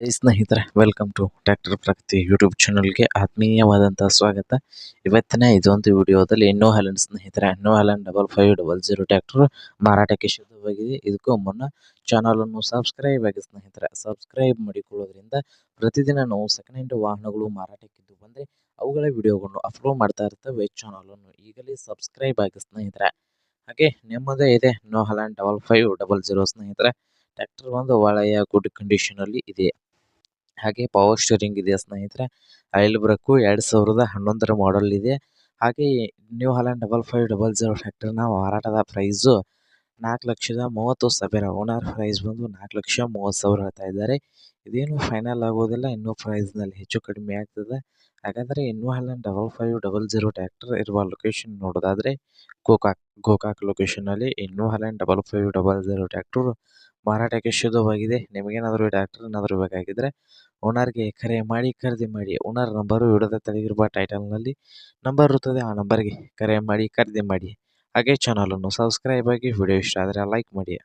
ಸ್ನೇಹಿತರೆ welcome to tractor Pragati YouTube ಚಾನಲ್ಗೆ ಆತ್ಮೀಯವಾದಂಥ ಸ್ವಾಗತ. ಇವತ್ತಿನ ಇದೊಂದು ವಿಡಿಯೋದಲ್ಲಿ ಇನ್ನೋ ಹ್ಯಾಲೆಂಡ್ ಸ್ನೇಹಿತರೆ new Holland double five double zero tractor ಮಾರಾಟಕ್ಕೆ ಶುದ್ಧವಾಗಿದೆ. ಇದಕ್ಕೂ ಮುನ್ನ ಚಾನಲನ್ನು ಸಬ್ಸ್ಕ್ರೈಬ್ ಆಗಿ ಸ್ನೇಹಿತರೆ ಸಬ್ಸ್ಕ್ರೈಬ್ ಮಾಡಿಕೊಳ್ಳೋದ್ರಿಂದ ಪ್ರತಿದಿನ ನಾವು ಸೆಕೆಂಡ್ ಹ್ಯಾಂಡ್ ವಾಹನಗಳು ಮಾರಾಟಕ್ಕಿದ್ದು ಬಂದರೆ ಅವುಗಳ ವಿಡಿಯೋಗಳನ್ನು ಅಪ್ಲೋಡ್ ಮಾಡ್ತಾ ಇರ್ತವೆ ಚಾನಲನ್ನು. ಈಗಲೇ ಸಬ್ಸ್ಕ್ರೈಬ್ ಆಗಿ ಸ್ನೇಹಿತರೆ. ಹಾಗೆ ನಿಮ್ಮದೇ ಇದೆ new Holland double five double zero ಸ್ನೇಹಿತರೆ. ಟ್ರ್ಯಾಕ್ಟರ್ ಒಂದು ಒಳ್ಳೆಯ ಗುಡ್ ಕಂಡೀಷನಲ್ಲಿ ಇದೆ. ಹಾಗೆ ಪವರ್ ಸ್ಟೀರಿಂಗ್ ಇದೆ ಸ್ನೇಹಿತರೆ? ಆಯಿಲ್ ಬ್ರೇಕು ಎರಡು ಸಾವಿರದ ಹನ್ನೊಂದರ ಮಾಡೆಲ್ ಇದೆ. ಹಾಗೆ new Holland double five double zero ಟ್ರ್ಯಾಕ್ಟರ್ನ ಮಾರಾಟದ ಪ್ರೈಸ್ ನಾಲ್ಕು ಲಕ್ಷದ ಮೂವತ್ತು ಸಾವಿರ. ಓನರ್ ಪ್ರೈಸ್ ಬಂದು ನಾಲ್ಕು ಲಕ್ಷ ಮೂವತ್ತು ಸಾವಿರ ಹೇಳ್ತಾ ಇದ್ದಾರೆ. ಇದೇನು ಫೈನಲ್ ಆಗೋದಿಲ್ಲ, ಇನ್ನೂ ಪ್ರೈಸ್ನಲ್ಲಿ ಹೆಚ್ಚು ಕಡಿಮೆ ಆಗ್ತದೆ. ಹಾಗಾದರೆ new Holland double five double zero tractor ಇರುವ ಲೊಕೇಶನ್ ನೋಡೋದಾದರೆ Gokak Gokak ಲೊಕೇಶನಲ್ಲಿ new Holland double five double zero tractor ಮಾರಾಟಕ್ಕೆ ಶುದ್ಧವಾಗಿದೆ. ನಿಮಗೇನಾದರೂ ಡಾಕ್ಟರ್ ಏನಾದರೂ ಬೇಕಾಗಿದ್ದರೆ ಓನರ್ಗೆ ಕರೆ ಮಾಡಿ, ಖರೀದಿ ಮಾಡಿ. ಓನರ್ ನಂಬರು ವಿಡಿಯೋದ ತೆಗೆದಿರುವ ಟೈಟಲ್ನಲ್ಲಿ ನಂಬರ್ ಇರುತ್ತದೆ. ಆ ನಂಬರ್ಗೆ ಕರೆ ಮಾಡಿ, ಖರೀದಿ ಮಾಡಿ. ಹಾಗೆ ಚಾನಲನ್ನು ಸಬ್ಸ್ಕ್ರೈಬ್ ಆಗಿ ವಿಡಿಯೋ ಇಷ್ಟ ಆದರೆ ಲೈಕ್ ಮಾಡಿ.